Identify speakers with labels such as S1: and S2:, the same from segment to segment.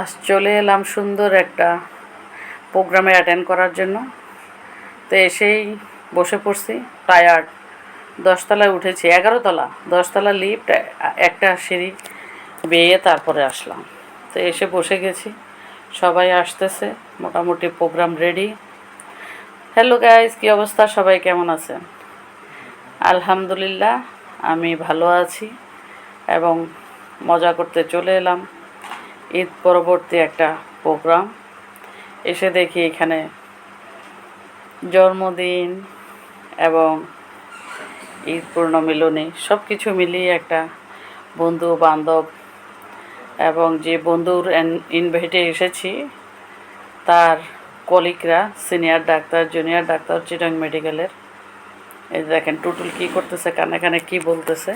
S1: আজ চলে এলাম সুন্দর একটা প্রোগ্রামে অ্যাটেন্ড করার জন্য। তো এসেই বসে পড়ছি টায়ার্ড দশতলায় উঠেছি এগারো তলা দশতলা লিফট একটা সিঁড়ি বেয়ে তারপরে আসলাম। তো এসে বসে গেছি, সবাই আসতেছে, মোটামুটি প্রোগ্রাম রেডি হ্যালো গাইজ কী অবস্থা? সবাই কেমন আছেন? আলহামদুলিল্লাহ, আমি ভালো আছি এবং মজা করতে চলে এলাম। ঈদ পরবর্তী একটা প্রোগ্রাম। এসে দেখি এখানে জন্মদিন এবং ঈদ পূর্ণমিলনী সব কিছু মিলিয়ে একটা বন্ধু বান্ধব এবং যে বন্ধুর ইনভাইটে এসেছি তার কলিগরা সিনিয়র ডাক্তার, জুনিয়র ডাক্তার, চিটং মেডিকেলের। এই দেখেন, টুটুল কী করতেছে, কানে কানে কী বলতেছে।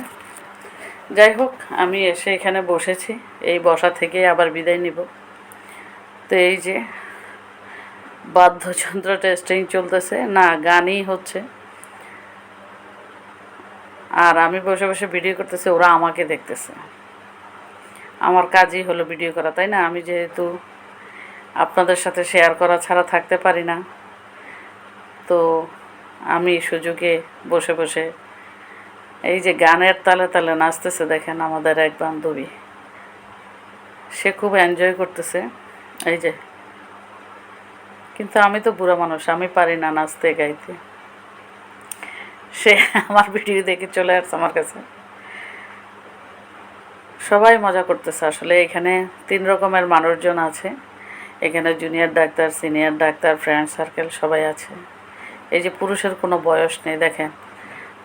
S1: যাই হোক, আমি এসে এখানে বসেছি। এই বসা থেকে আবার বিদায় নিব। তো এই যে বাদ্যযন্ত্র টেস্টিং চলতেছে। না, গানই হচ্ছে। আর আমি বসে বসে ভিডিও করতেছি, ওরা আমাকে দেখতেছে। আমার কাজই হলো ভিডিও করা, তাই না? আমি যেহেতু আপনাদের সাথে শেয়ার করা ছাড়া থাকতে পারি না, তো আমি সুযোগে বসে বসে এই যে গানের তালে তালে নাচতেছে দেখেন আমাদের এক বান্ধবী। সে খুব এনজয় করতেছে। এই যে। কিন্তু আমি তো বুড়া মানুষ, আমি পারি না নাচতে, গাইতে। সে আমার ভিডিও দেখে চলে আসছে আমার কাছে। সবাই মজা করতেছে। আসলে এখানে তিন রকমের মানুষজন আছে। এখানে junior doctor senior doctor friend circle সবাই আছে। এই যে পুরুষের কোনো বয়স নেই, দেখেন।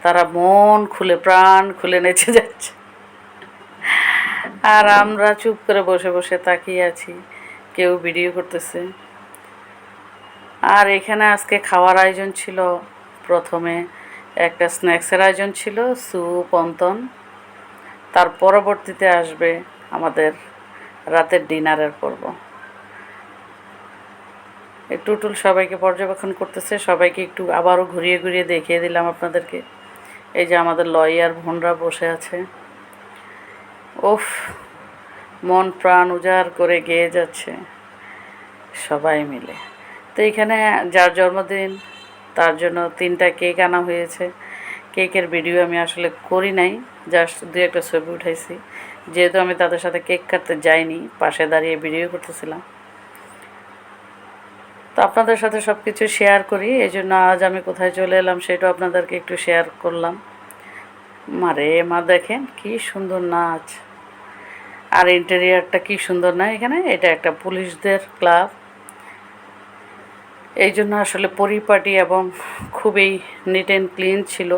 S1: তারা মন খুলে, প্রাণ খুলে নেচে যাচ্ছে। আর আমরা চুপ করে বসে বসে তাকিয়ে আছি। কেউ ভিডিও করতেছে। আর এখানে আজকে খাওয়ার আয়োজন ছিল। প্রথমে একটা স্ন্যাক্সের আয়োজন ছিল, স্যুপ, অন্তন। তার পরবর্তীতে আসবে আমাদের রাতের ডিনারের পর্ব। টুটুল সবাইকে পর্যবেক্ষণ করতেছে। সবাইকে একটু আবারও ঘুরিয়ে ঘুরিয়ে দেখিয়ে দিলাম আপনাদেরকে। এই যে আমাদের লয়ার বোনরা বসে আছে। ওফ মন প্রাণ উজাড় করে গেয়ে যাচ্ছে সবাই মিলে। তো এখানে যার জন্মদিন, তার জন্য তিনটা কেক আনা হয়েছে। কেকের ভিডিও আমি আসলে করি নাই, জাস্ট দু একটা ছবি উঠাইছি। যেহেতু আমি তাদের সাথে কেক কাটতে যাইনি, পাশে দাঁড়িয়ে ভিডিও করতেছিলাম। তো আপনাদের সাথে সব কিছু শেয়ার করি, এই জন্য আজ আমি কোথায় চলে এলাম সেটাও আপনাদেরকে একটু শেয়ার করলাম। মারে মা দেখেন কি সুন্দর নাচ। আর ইন্টেরিয়ারটা কি সুন্দর না এখানে? এটা একটা পুলিশদের ক্লাব এই জন্য আসলে পরিপাটি এবং খুবই নিট অ্যান্ড ক্লিন ছিল।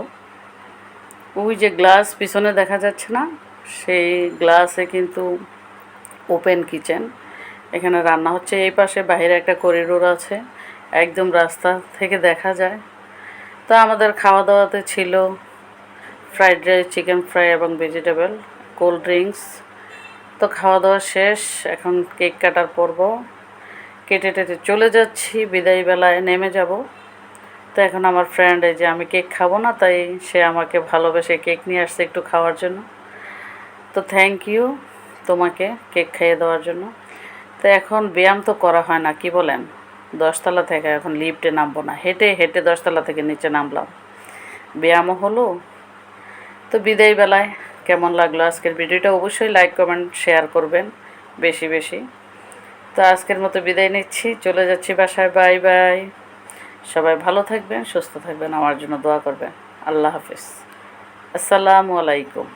S1: ওই যে গ্লাস পিছনে দেখা যাচ্ছে না? সেই গ্লাসে কিন্তু ওপেন কিচেন এখানে রান্না হচ্ছে। এই পাশে বাইরে একটা করিডোর আছে, একদম রাস্তা থেকে দেখা যায়। তো আমাদের খাওয়া দাওয়াতে ছিল ফ্রাইড রাইস, চিকেন ফ্রাই এবং ভেজিটেবল, কোল্ড ড্রিঙ্কস। তো খাওয়া দাওয়া শেষ, এখন কেক কাটার পর্ব। কেটে টেটে চলে যাচ্ছি, বিদায় বেলায় নেমে যাব। তো এখন আমার ফ্রেন্ড এই যে আমি কেক খাব না, তাই সে আমাকে ভালোবেসে কেক নিয়ে আসছে একটু খাওয়ার জন্য। তো থ্যাংক ইউ তোমাকে কেক খাইয়ে দেওয়ার জন্য। তো এখন ব্যায়াম তো করা হয় না, কি বলেন? দশতলা থেকে এখন লিফটে নামবো না। হেঁটে হেঁটে দশতলা থেকে নিচে নামলাম। ব্যায়ামও হলো। তো বিদায় বেলায়। কেমন লাগল আজকের ভিডিওটা? অবশ্যই লাইক কমেন্ট শেয়ার করবেন বেশি বেশি। তো আজকের মতো বিদায় নিচ্ছি। চলে যাচ্ছি বাসায়। বাই বাই সবাই ভালো থাকবেন, সুস্থ থাকবেন। আমার জন্য দোয়া করবেন। আল্লাহ হাফিজ। আসসালামু আলাইকুম।